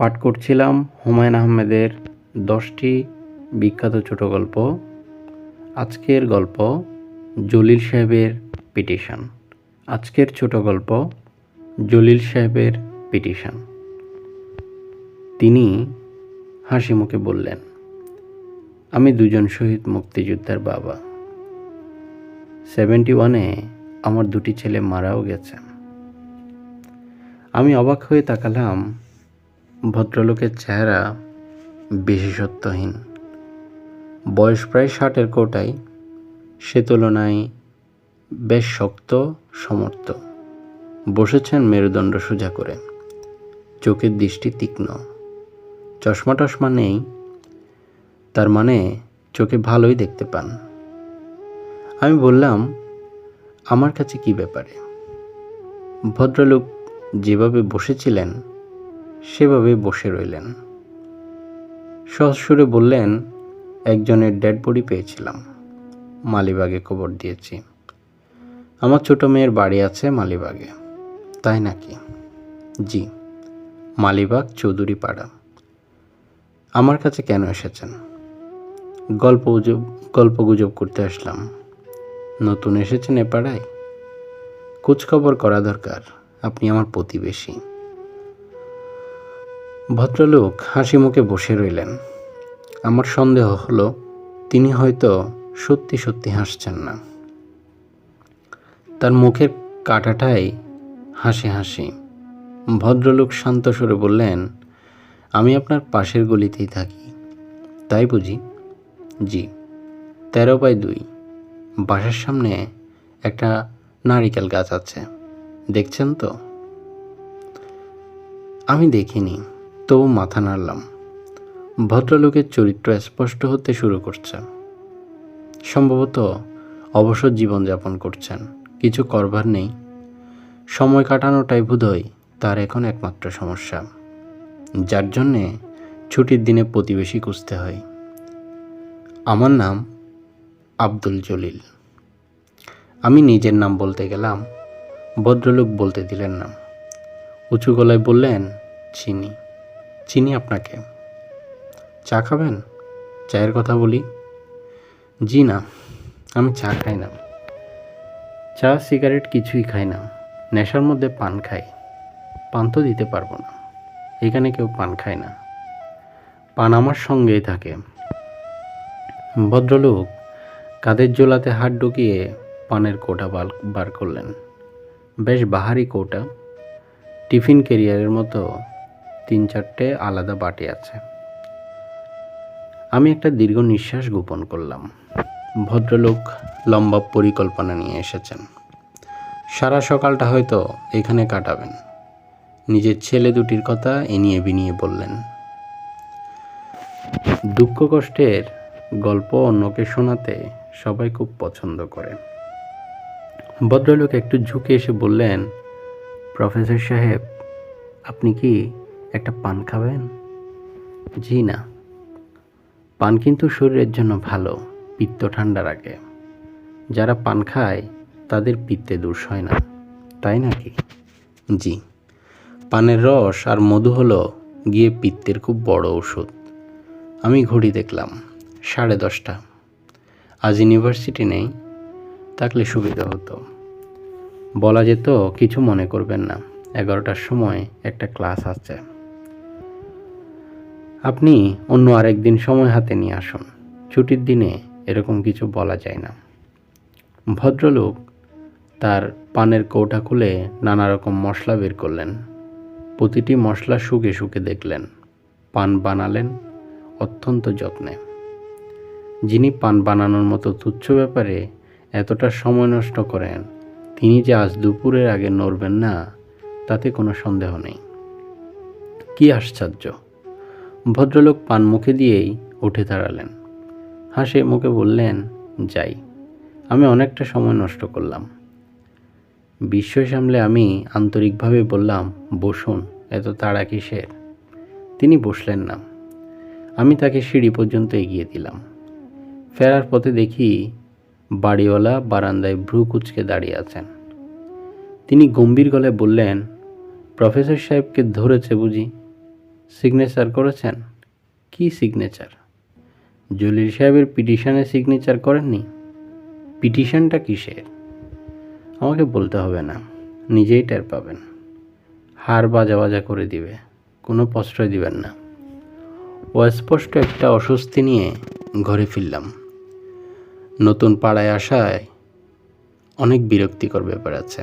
পাঠ করছিলাম হুমায়ুন আহমেদের দশটি বিখ্যাত ছোট গল্প। আজকের গল্প জলিল সাহেবের পিটিশন। আজকের ছোট গল্প জলিল সাহেবের পিটিশন। তিনি হাসি মুখে বললেন, আমি দুজন শহীদ মুক্তিযোদ্ধার বাবা। সেভেন্টি ওয়ানে আমার দুটি ছেলে মারাও গেছে। আমি অবাক হয়ে তাকালাম ভদ্রলোকের চেহারা বিশেষত্বহীন। বয়স প্রায় ষাটের কোটায়, সে তুলনায় বেশ শক্ত, সমর্থ। বসেছেন মেরুদণ্ড সোজা করে। চোখের দৃষ্টি তীক্ষ্ণ। চশমা টশমা নেই। তার মানে চোখে ভালোই দেখতে পান। আমি বললাম, আমার কাছে কি ব্যাপারে? ভদ্রলোক যেভাবে বসেছিলেন সেভাবে বসে রইলেন। সহজ সুরে বললেন, একজনের ডেড বডি পেয়েছিলাম। মালিবাগে খবর দিয়েছি। আমার ছোট মেয়ের বাড়ি আছে মালিবাগে। তাই নাকি? জি, মালিবাগ চৌধুরী পাড়া আমার কাছে কেন এসেছেন? গল্প গুজব গল্প গুজব করতে আসলাম। নতুন এসেছেন এ পাড়ায় খোঁজখবর করা দরকার। আপনি আমার প্রতিবেশী। ভদ্রলোক হাসি মুখে বসে রইলেন। আমার সন্দেহ হলো, তিনি হয়তো সত্যি সত্যি হাসছেন না। তার মুখের কাটাটাই হাসি হাসি। ভদ্রলোক শান্ত সুরে বললেন, আমি আপনার পাশের গলিতেই থাকি। তাই বুঝি? জি, তেরো বাই দুই। বাসার সামনে একটা নারিকেল গাছ আছে। দেখছেন তো? আমি দেখিনি। তবু মাথা নাড়লাম। ভদ্রলোকের চরিত্র স্পষ্ট হতে শুরু করছে সম্ভবত অবসর জীবনযাপন করছেন, কিছু করবার নেই। সময় কাটানোটাই বোধহয় তার এখন একমাত্র সমস্যা। যার জন্যে ছুটির দিনে প্রতিবেশী খুঁজতে হয়। আমার নাম আব্দুল জলিল। আমি নিজের নাম বলতে গেলাম, ভদ্রলোক বলতে দিলেন না। উঁচু গলায় বললেন, চিনি। চিনি আপনাকে। চা খাবেন? চায়ের কথা বলি? জি না, আমি চা খাই না। চা, সিগারেট কিছুই খাই না। নেশার মধ্যে পান খাই। পান তো দিতে পারব না। এখানে কেউ পান খায় না। পান আমার সঙ্গেই থাকে। ভদ্রলোক কাদের জোলাতে হাত ঢুকিয়ে পানের কোটা বার করলেন। বেশ বাহারি কোটা। টিফিন ক্যারিয়ারের মতো তিন চারটে আলাদা বাটি আছে। আমি একটা দীর্ঘ নিঃশ্বাস গোপন করলাম। ভদ্রলোক লম্বা পরিকল্পনা নিয়ে এসেছেন। সারা সকালটা হয়তো এখানে কাটাবেন। নিজের ছেলে দুটির কথা এনিয়ে বিনিয়ে বললেন। দুঃখ কষ্টের গল্প অন্যকে শোনাতে সবাই খুব পছন্দ করে। ভদ্রলোক একটু ঝুঁকে এসে বললেন, প্রফেসর সাহেব, আপনি কি একটা পান খাবেন? জি না। পান কিন্তু শরীরের জন্য ভালো, পিত্ত ঠান্ডা রাখে। যারা পান খায়, তাদের পিত্তে দোষ হয় না, তাই নাকি? জি। পানের রস আর মধু হলো গিয়ে পিত্তের খুব বড় ওষুধ। আমি ঘড়ি দেখলাম, সাড়ে দশটা। আজ ইউনিভার্সিটি নেই, থাকলে সুবিধা হতো। বলা যেত, কিছু মনে করবেন না, এগারোটার সময় একটা ক্লাস আছে আপনি অন্য আরেক দিন সময় হাতে নিয়ে আসুন। ছুটির দিনে এরকম কিছু বলা যায় না। ভদ্রলোক তার পানের কৌটা খুলে নানা রকম মশলা বের করলেন। প্রতিটি মশলা শুকে শুকে দেখলেন। পান বানালেন অত্যন্ত যত্নে। যিনি পান বানানোর মতো তুচ্ছ ব্যাপারে এতটা সময় নষ্ট করেন, তিনি যে আজ দুপুরের আগে নড়বেন না, তাতে কোনো সন্দেহ নেই। কি আশ্চর্য! ভদ্রলোক পান মুখে দিয়েই উঠে দাঁড়ালেন। হাসে মুখে বললেন, যাই, আমি অনেকটা সময় নষ্ট করলাম। বিস্ময় সামলে আমি আন্তরিকভাবে বললাম, বসুন, এত তাড়া কিসের? তিনি বসলেন না। আমি তাকে সিঁড়ি পর্যন্ত এগিয়ে দিলাম। ফেরার পথে দেখি বাড়িওয়ালা বারান্দায় ভ্রু কুচকে দাঁড়িয়ে আছেন। তিনি গম্ভীর গলায় বললেন, প্রফেসর সাহেবকে ধরেছে বুঝি? সিগনেচার করেছেন? কি সিগনেচার জলিল সাহেবের পিটিশনে সিগনেচার করেননি? পিটিশনটা কিসের? আমাকে বলতে হবে না, নিজেই টের পাবেন। হার বাজা বাজা করে দিবে, কোনো প্রশ্রয় দিবেন না। অস্পষ্ট একটা অস্বস্তি নিয়ে ঘরে ফিরলাম। নতুন পাড়ায় আসায় অনেক বিরক্তিকর ব্যাপার আছে।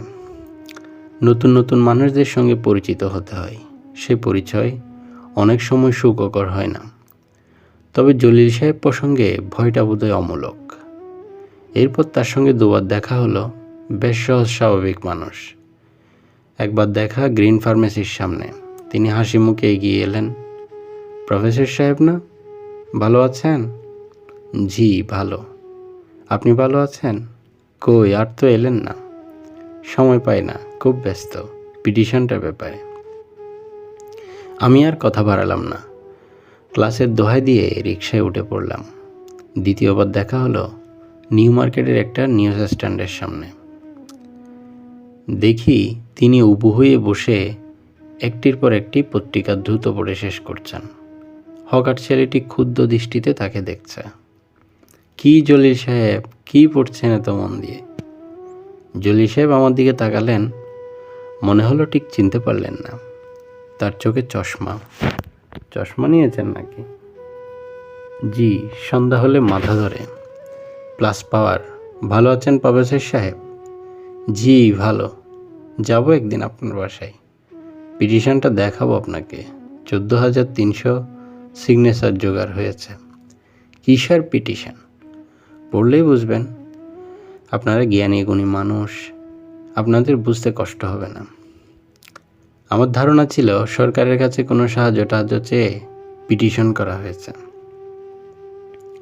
নতুন নতুন মানুষদের সঙ্গে পরিচিত হতে হয়, সে পরিচয় অনেক সময় সুখকর হয় না। তবে জলিল সাহেব প্রসঙ্গে ভয়টা বোধহয় অমূলক। এরপর তার সঙ্গে দুবার দেখা হলো, বেশ সহজ স্বাভাবিক মানুষ। একবার দেখা গ্রিন ফার্মেসির সামনে। তিনি হাসি মুখে এগিয়ে এলেন। প্রফেসর সাহেব না? ভালো আছেন? জি, ভালো। আপনি ভালো আছেন? কই, আর তো এলেন না। সময় পাই না, খুব ব্যস্ত। পিটিশনটার ব্যাপারে। আমি আর কথা বাড়ালাম না। ক্লাসের দোহাই দিয়ে রিক্সায় উঠে পড়লাম। দ্বিতীয়বার দেখা হলো নিউ মার্কেটের একটা নিউজ স্ট্যান্ডের সামনে। দেখি তিনি উবু হয়ে বসে একটির পর একটি পত্রিকা দ্রুত পড়ে শেষ করছেন। হকার ছেলেটি ক্ষুদ্র দৃষ্টিতে তাকে দেখছে। কি জলিল সাহেব, কি পড়ছেন এত মন দিয়ে? জলিল সাহেব আমার দিকে তাকালেন। মনে হলো ঠিক চিনতে পারলেন না। তার চোখে চশমা। চশমা নিয়েছেন নাকি? জি, সন্ধ্যা হলে মাথা ধরে। Plus power. ভালো আছেন প্রফেসর সাহেব? জি, ভালো। যাব একদিন আপনার বাসায়। পিটিশনটা দেখাবো আপনাকে। চোদ্দ হাজার তিনশো সিগনেচার জোগাড় হয়েছে। কিসের পিটিশন? পড়লেই বুঝবেন। আপনারা জ্ঞানী, গুণী মানুষ। আপনাদের বুঝতে কষ্ট হবে না। আমার ধারণা ছিল সরকারের কাছে কোনো সাহায্য টাহায্য চেয়ে পিটিশন করা হয়েছে।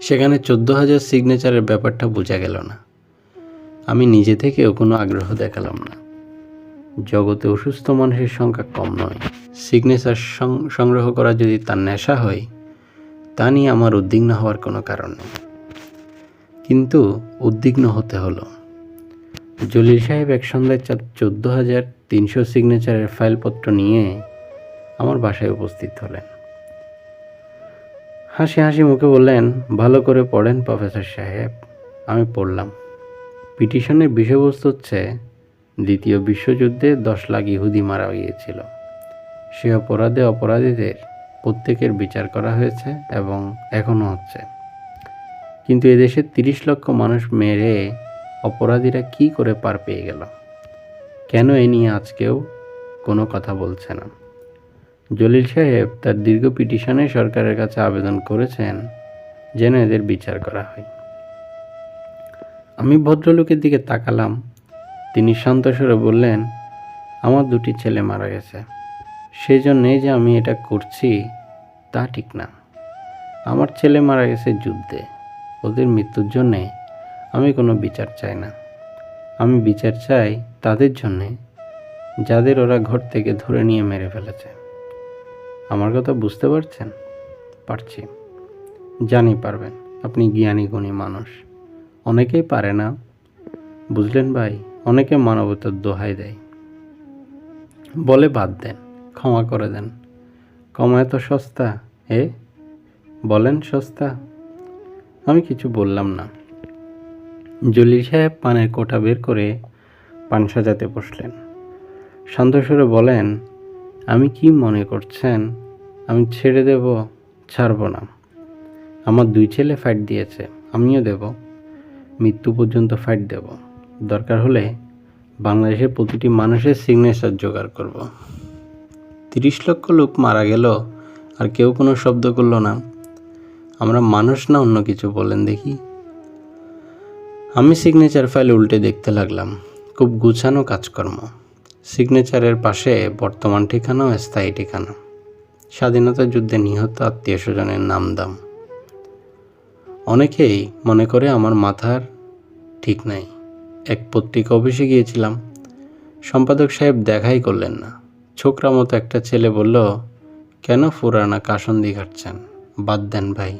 সেখানে চোদ্দ হাজার সিগনেচারের ব্যাপারটা বোঝা গেল না। আমি নিজে থেকেও কোনো আগ্রহ দেখালাম না। জগতে অসুস্থ মানুষের সংখ্যা কম নয়। সিগনেচার সংগ্রহ করা যদি তার নেশা হয়, তা নিয়ে আমার উদ্বিগ্ন হওয়ার কোনো কারণ নেই। কিন্তু উদ্বিগ্ন হতে হলো। জলিল সাহেব এক সন্ধ্যায় চোদ্দ হাজার তিনশো সিগনেচারের ফাইলপত্র নিয়ে আমার বাসায় উপস্থিত হলেন। হাসি হাসি মুখে বললেন, ভালো করে পড়েন প্রফেসর সাহেব, আমি পড়লাম। পিটিশনের বিষয়বস্তু হচ্ছে, দ্বিতীয় বিশ্বযুদ্ধে দশ লাখ ইহুদি মারা গিয়েছিল। সে অপরাধে অপরাধীদের প্রত্যেকের বিচার করা হয়েছে এবং এখনও হচ্ছে। কিন্তু এদেশে তিরিশ লক্ষ মানুষ মেরে অপরাধীরা কি করে পার পেয়ে গেল? কেন এ নিয়ে আজকেও কোনো কথা বলছে না? জলিল সাহেব তার দীর্ঘ পিটিশনে সরকারের কাছে আবেদন করেছেন যেন এদের বিচার করা হয়। আমি ভদ্রলোকের দিকে তাকালাম। তিনি শান্তস্বরে বললেন, আমার দুটি ছেলে মারা গেছে। সেই জন্যেই যে আমি এটা করছি, তা ঠিক না। আমার ছেলে মারা গেছে যুদ্ধে। ওদের মৃত্যুর জন্যে আমি কোনো বিচার চাই না। আমি বিচার চাই তাদের জন্যে, যাদের ওরা ঘর থেকে ধরে নিয়ে মেরে ফেলেছে। আমার কথা বুঝতে পারছেন? পারছি। জানি পারবেন। আপনি জ্ঞানী, গুণী মানুষ। অনেকেই পারে না। বুঝলেন ভাই? অনেকে মানবতার দোহাই দেয়। বলে বাদ দেন, ক্ষমা করে দেন। ক্ষমা এত সস্তা, এ? বলেন সস্তা? আমি কিছু বললাম না। জলিল সাহেব পানের কোটা বের করে পান সাজাতে বসলেন। শান্তস্বরে বলেন, আমি কি মনে করছেন? আমি ছেড়ে দেব, ছাড়ব না। আমার দুই ছেলে ফাইট দিয়েছে, আমিও দেব। মৃত্যু পর্যন্ত ফাইট দেব। দরকার হলে বাংলাদেশের প্রতিটি মানুষের সিগনেচার জোগাড় করব। তিরিশ লক্ষ লোক মারা গেল, আর কেউ কোনো শব্দ করল না। আমরা মানুষ না অন্য কিছু বলেন দেখি। আমি সিগনেচার ফাইল উল্টে দেখতে লাগলাম। খুব গুছানো কাজকর্ম। সিগনেচারের পাশে বর্তমান ঠিকানা ও স্থায়ী ঠিকানা। স্বাধীনতা যুদ্ধে নিহত আত্মীয় স্বজনের নাম দাম। অনেকেই মনে করে আমার মাথার ঠিক নাই। এক পত্রিকা অফিসে গিয়েছিলাম। সম্পাদক সাহেব দেখাই করলেন না। ছোকরা মতো একটা ছেলে বলল, কেন ফুরানা কাসন্দি ঘাটছেন? বাদ দেন ভাই।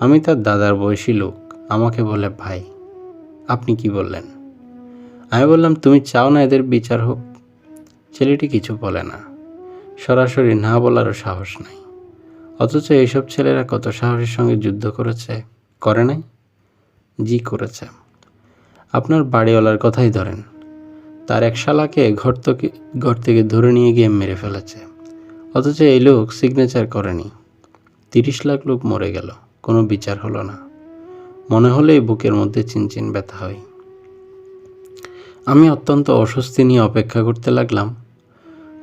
আমি তার দাদার বয়সী লোক। আমাকে বলে, ভাই আপনি কি বললেন? আমি বললাম, তুমি চাও না এদের বিচার হোক? ছেলেটি কিছু বলে না। সরাসরি না বলারও সাহস নাই। অথচ এইসব ছেলেরা কত সাহসের সঙ্গে যুদ্ধ করেছে, করে নাই? জি, করেছে। আপনার বাড়িওয়ালার কথাই ধরেন। তার এক শালাকে ঘর থেকে ঘর থেকে ধরে নিয়ে গিয়ে মেরে ফেলেছে। অথচ এই লোক সিগনেচার করেনি। তিরিশ লাখ লোক মরে গেল, কোনো বিচার হলো না। মনে হলেই বুকের মধ্যে চিনচিন ব্যথা হয়। আমি অত্যন্ত অস্বস্তি নিয়ে অপেক্ষা করতে লাগলাম।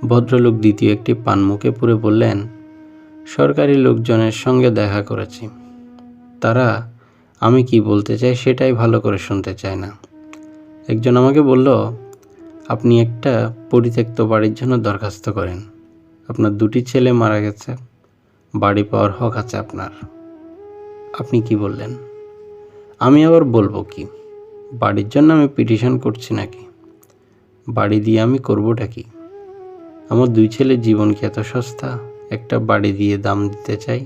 ভদ্রলোক দ্বিতীয় একটি পান মুখে পুরে বললেন, সরকারি লোকজনের সঙ্গে দেখা করেছি। তারা, আমি কি বলতে চাই সেটাই ভালো করে শুনতে চায় না। একজন আমাকে বলল, আপনি একটা পরিত্যক্ত বাড়ির জন্য দরখাস্ত করেন। আপনার দুটি ছেলে মারা গেছে। বাড়ি পাওয়ার হক আছে আপনার। আপনি কি বললেন? আমি আবার বলব কি? বাড়ির জন্য আমি পিটিশন করছি নাকি? বাড়ি দিয়ে আমি করবোটা কি? আমার দুই ছেলের জীবন কি এত সস্তা? একটা বাড়ি দিয়ে দাম দিতে চাই?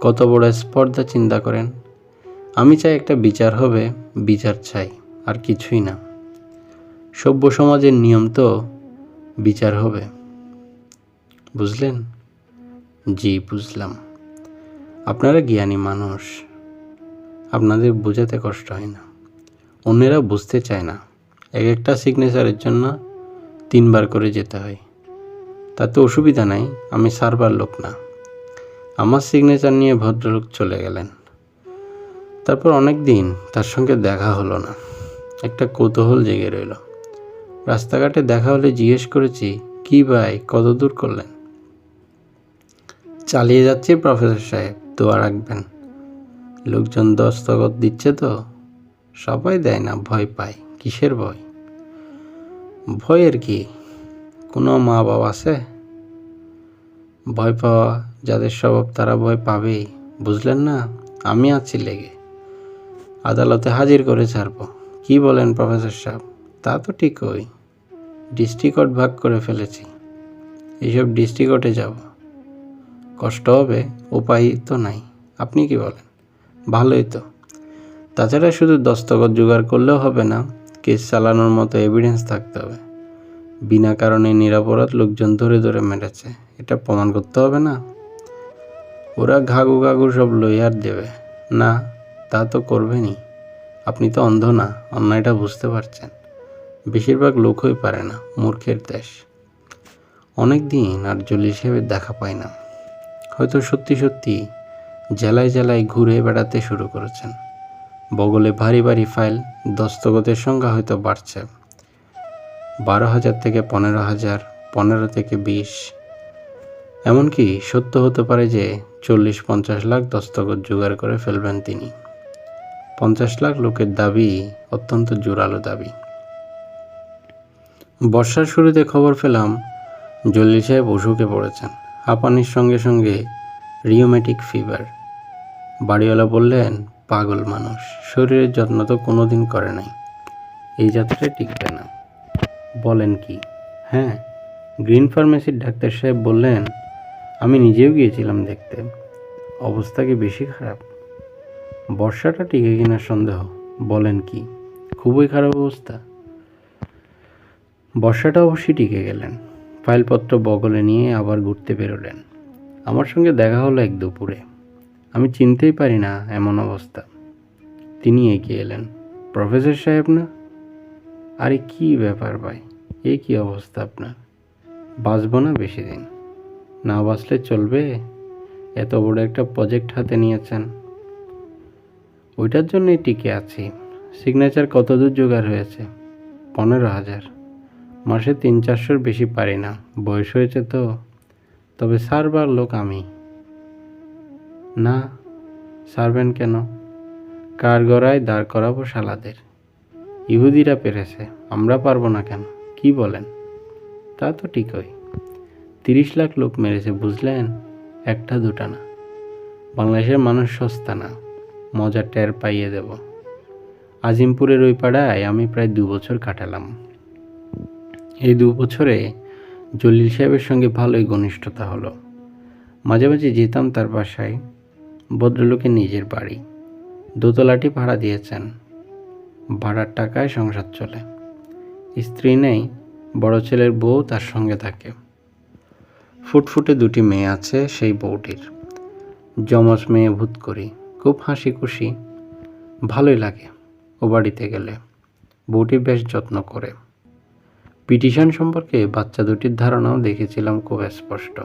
কত বড় স্পর্ধা, চিন্তা করেন। আমি চাই একটা বিচার হবে, বিচার চাই, আর কিছুই না। সভ্য সমাজের নিয়ম তো বিচার হবে। বুঝলেন? জি, বুঝলাম। আপনারা জ্ঞানী মানুষ। আপনাদের বোঝাতে কষ্ট হয় না। অন্যেরা বুঝতে চায় না। এক একটা সিগনেচারের জন্য তিনবার করে যেতে হয়। তাতে অসুবিধা নাই, আমি সার্ভার লোক না। আমার সিগনেচার নিয়ে ভদ্রলোক চলে গেলেন। তারপর অনেক দিন তার সঙ্গে দেখা হলো না। একটা কৌতূহল জেগে রইল। রাস্তাঘাটে দেখা হলে জিজ্ঞেস করেছি, কি ভাই কত দূর করলেন? চালিয়ে যাচ্ছে প্রফেসর সাহেব, দোয়া রাখবেন। লোকজন দস্তখত দিচ্ছে তো? সবাই দেয় না, ভয় পায়। কিসের ভয়? ভয়ের কি? কোনো মা বাবা আছে? ভয় পাওয়া যাদের স্বভাব তারা ভয় পাবেই, বুঝলেন না? আমি আছি লেগে। আদালতে হাজির করে ছাড়ব। কি বলেন প্রফেসর সাহেব? তা তো ঠিকই। ডিস্ট্রিক্ট ভাগ করে ফেলেছি। এইসব ডিস্ট্রিক্টে যাব। কষ্ট হবে, উপায় তো নাই। আপনি কি বলেন? ভালোই তো। তাছাড়া শুধু দস্তখত জোগাড় করলেও হবে না, কেস চালানোর মতো এভিডেন্স থাকতে হবে। বিনা কারণে নিরাপরাধ লোকজন ধরে ধরে মেরেছে, এটা প্রমাণ করতে হবে না। ওরা ঘাগু ঘাগু সব লইয়ার দেবে। না, তা তো করবেনই। আপনি তো অন্ধ না, অন্যায়টা বুঝতে পারছেন। বেশিরভাগ লোকই পারে না, মূর্খের দেশ। অনেক দিন আর জলি হিসেবে দেখা পায় না। হয়তো সত্যি সত্যি জেলায় জেলায় ঘুরে বেড়াতে শুরু করেছেন। বগলে ভারী ভারী ফাইল দস্তগতের সংখ্যা হয়তো বাড়ছে। বারো হাজার থেকে পনেরো হাজার, পনেরো থেকে বিশ। এমনকি সত্য হতে পারে যে চল্লিশ পঞ্চাশ লাখ দস্তগত জোগাড় করে ফেলবেন তিনি। পঞ্চাশ লাখ লোকের দাবি অত্যন্ত জোরালো দাবি। বর্ষার শুরুতে খবর পেলাম, জল্লি সাহেব অসুখে পড়েছেন। হাঁপানির সঙ্গে সঙ্গে রিওমেটিক ফিভার বাড়িওয়ালা বললেন, পাগল মানুষ, শরীরের যত্ন তো কোনো দিন করে নাই। এই যাত্রায় টিকবে না। বলেন কি? হ্যাঁ গ্রিন ফার্মেসির ডাক্তার সাহেব বললেন, আমি নিজেও গিয়েছিলাম দেখতে। অবস্থা কি বেশি খারাপ? বর্ষাটা টিকে কিনা সন্দেহ। বলেন কি? খুবই খারাপ অবস্থা। বর্ষাটা অবশ্যই টিকে গেলেন। ফাইলপত্র বগলে নিয়ে আবার ঘুরতে বেরোলেন। আমার সঙ্গে দেখা হলো এক দুপুরে। আমি চিনতেই পারি না এমন অবস্থা। তিনি এগিয়ে এলেন। প্রফেসর সাহেব না? আরে কি ব্যাপার ভাই? এ কি অবস্থা আপনার? বাঁচবো না বেশি দিন? না বাঁচলে চলবে? এত বড় একটা প্রজেক্ট হাতে নিয়েছেন। ওইটার জন্যই টিকে আছি। সিগনেচার কত দূর জোগাড় হয়েছে? পনেরো হাজার। মাসে তিন চারশোর বেশি পারি না। বয়স হয়েছে তো। তবে সারবার লোক আমি। না, সারবেন কেন? কার গড়ায় দাঁড় করাবো শালাদের? ইহুদিরা পেরেছে, আমরা পারব না কেন? কি বলেন? তা তো ঠিকই। তিরিশ লাখ লোক মেরেছে, বুঝলেন? একটা দুটা না। বাংলাদেশের মানুষ সস্তা না, মজা টের পাইয়ে দেব। আজিমপুরের ওই পাড়ায় আমি প্রায় দু বছর কাটালাম। এই দু বছরে জলিল সাহেবের সঙ্গে ভালোই ঘনিষ্ঠতা হলো। মাঝে মাঝে যেতাম তার বাসায় ভদ্রলোকের নিজের বাড়ি। দোতলাটি ভাড়া দিয়েছেন। ভাড়ার টাকায় সংসার চলে। স্ত্রী নেই, বড় ছেলের বউ তার সঙ্গে থাকে। ফুটফুটে দুটি মেয়ে আছে সেই বউটির। যমজ মেয়ে ভূত করি, খুব হাসি খুশি ভালোই লাগে ও বাড়িতে গেলে। বউটি বেশ যত্ন করে। পিটিশন সম্পর্কে বাচ্চা দুটির ধারণাও দেখেছিলাম খুব স্পষ্ট।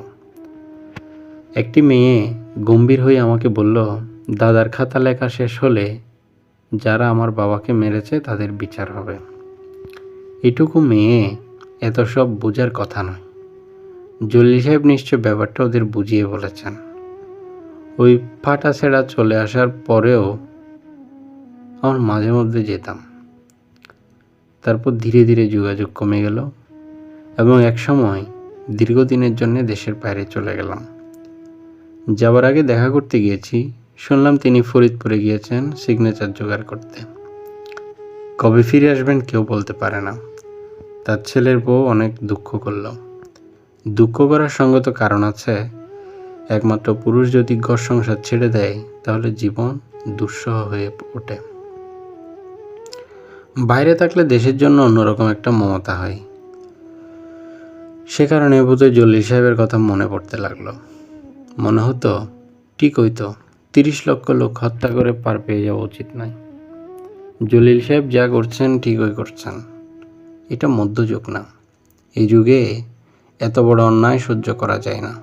একটি মেয়ে গম্ভীর হয়ে আমাকে বলল, দাদার খাতা লেখা শেষ হলে যারা আমার বাবাকে মেরেছে তাদের বিচার হবে। এটুকু মেয়ে এত সব বোঝার কথা নয়। জল্লি সাহেব নিশ্চয় ব্যাপারটা ওদের বুঝিয়ে বলেছেন। ওই ফাটা ছেঁড়া চলে আসার পরেও আমার মাঝে মধ্যে যেতাম। তারপর ধীরে ধীরে যোগাযোগ কমে গেল এবং এক সময় দীর্ঘদিনের জন্য দেশের বাইরে চলে গেলাম। যাবার আগে দেখা করতে গিয়েছি। শুনলাম তিনি ফরিদপুরে গিয়েছেন সিগনেচার জোগাড় করতে। কবে ফিরে আসবেন কেউ বলতে পারে না। তার ছেলের বউ অনেক দুঃখ করল। দুঃখ করার সঙ্গত কারণ আছে, একমাত্র পুরুষ যদি ঘর সংসার ছেড়ে দেয়, তাহলে জীবন দুঃসহ হয়ে ওঠে। বাইরে থাকলে দেশের জন্য অন্যরকম একটা মমতা হয়। সে কারণে বোধহয় জল্লি সাহেবের কথা মনে পড়তে লাগল। মনে হতো, ঠিক হইতো, তিরিশ লক্ষ লোক হত্যা করে পার পেয়ে যাওয়া উচিত নয়। জলিল সাহেব যা করছেন ঠিকই করছেন। এটা মধ্যযুগ না। এই যুগে এত বড় অন্যায় সহ্য করা যায় না।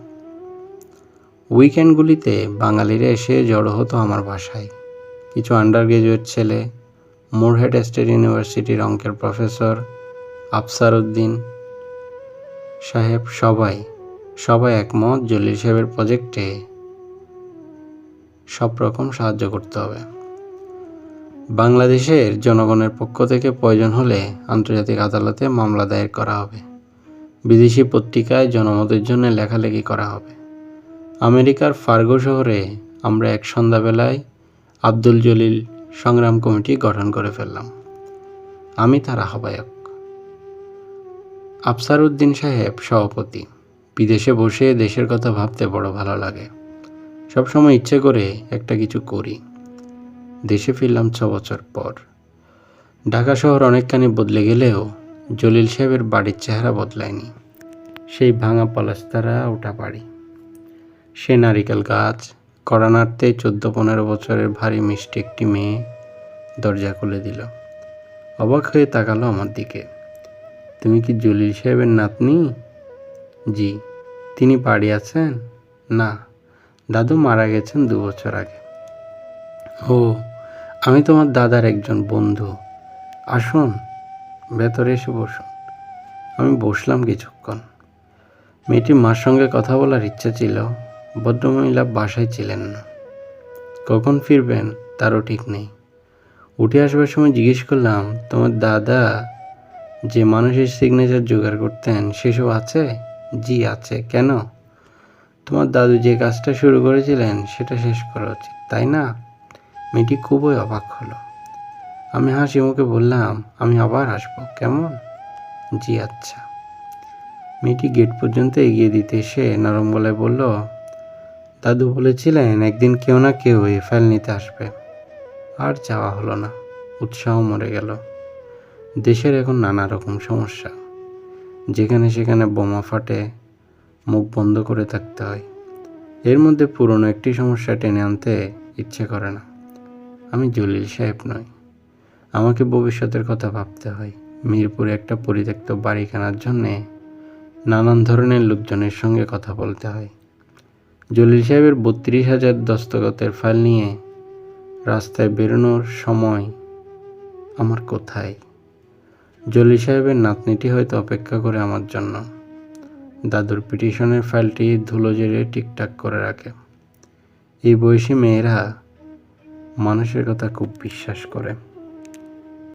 উইকেন্ডগুলিতে বাঙালিরা এসে জড়ো হতো আমার বাসায়। কিছু আন্ডার গ্রাজুয়েট ছেলে, মোরহেড স্টেট ইউনিভার্সিটির অঙ্কের প্রফেসর আফসার উদ্দিন সাহেব সবাই সবাই একমত জলিল সাহেবের প্রজেক্টে সব রকম সাহায্য করতে হবে। বাংলাদেশের জনগণের পক্ষ থেকে প্রয়োজন হলে আন্তর্জাতিক আদালতে মামলা দায়ের করা হবে। বিদেশি পত্রিকায় জনমতের জন্য লেখালেখি করা হবে। আমেরিকার ফার্গো শহরে আমরা এক সন্ধ্যাবেলায় আব্দুল জলিল সংগ্রাম কমিটি গঠন করে ফেললাম। আমি তার আহ্বায়ক। আফসার উদ্দিন সাহেব সভাপতি। বিদেশে বসে দেশের কথা ভাবতে বড় ভালো লাগে। সবসময় ইচ্ছে করে একটা কিছু করি। দেশে ফিরলাম ছ বছর পর। ঢাকা শহর অনেকখানি বদলে গেলেও জলিল সাহেবের বাড়ির চেহারা বদলায়নি। সেই ভাঙা পলাস্তারা ওঠা বাড়ি। সে নারিকেল গাছ নাড়তেই চোদ্দ পনেরো বছরের ভারী মিষ্টি একটি মেয়ে দরজা খুলে দিল। অবাক হয়ে তাকালো আমার দিকে। তুমি কি জলিল সাহেবের নাতনি? জি। তিনি বাড়ি আছেন? না। দাদু মারা গেছেন দু বছর আগে। ও, আমি তোমার দাদার একজন বন্ধু। আসুন, ভেতরে এসে বসুন। আমি বসলাম কিছুক্ষণ। মেয়েটির মার সঙ্গে কথা বলার ইচ্ছা ছিল, ভদ্রমহিলা বাসায় ছিলেন না। কখন ফিরবেন তারও ঠিক নেই। উঠে আসবার সময় জিজ্ঞেস করলাম, তোমার দাদা যে মানুষের সিগনেচার জোগাড় করতেন, সেসব আছে? জি, আছে। কেন? তোমার দাদু যে কাজটা শুরু করেছিলেন, সেটা শেষ করা উচিত, তাই না? মেয়েটি খুবই অবাক হলো। আমি হাসি মুখে বললাম, আমি আবার আসব কেমন? জি আচ্ছা। মেয়েটি গেট পর্যন্ত এগিয়ে দিতে এসে নরম গলায় বলল, দাদু বলেছিলেন, একদিন কেউ না কেউ এই ফাইল নিতে আসবে। আর যাওয়া হলো না। উৎসাহ মরে গেল। দেশের এখন নানা রকম সমস্যা। যেখানে সেখানে বোমা ফাটে, মুখ বন্ধ করে থাকতে হয়। এর মধ্যে পুরনো একটি সমস্যা টেনে আনতে ইচ্ছে করে না। আমি জলিল সাহেব নই। আমাকে ভবিষ্যতের কথা ভাবতে হয়। মিরপুরে একটা পরিত্যক্ত বাড়ি কেনার জন্যে নানান ধরনের লোকজনের সঙ্গে কথা বলতে হয়। জলিল সাহেবের বত্রিশ হাজার দস্তগতের ফাইল নিয়ে রাস্তায় বেরোনোর সময় আমার কোথায়? জলি সাহেবের নাতনিটি হয়তো অপেক্ষা করে আমার জন্য। দাদুর পিটিশনের ফাইলটি ধুলো জেরে ঠিকঠাক করে রাখে। এই বয়সী মেয়েরা মানুষের কথা খুব বিশ্বাস করে।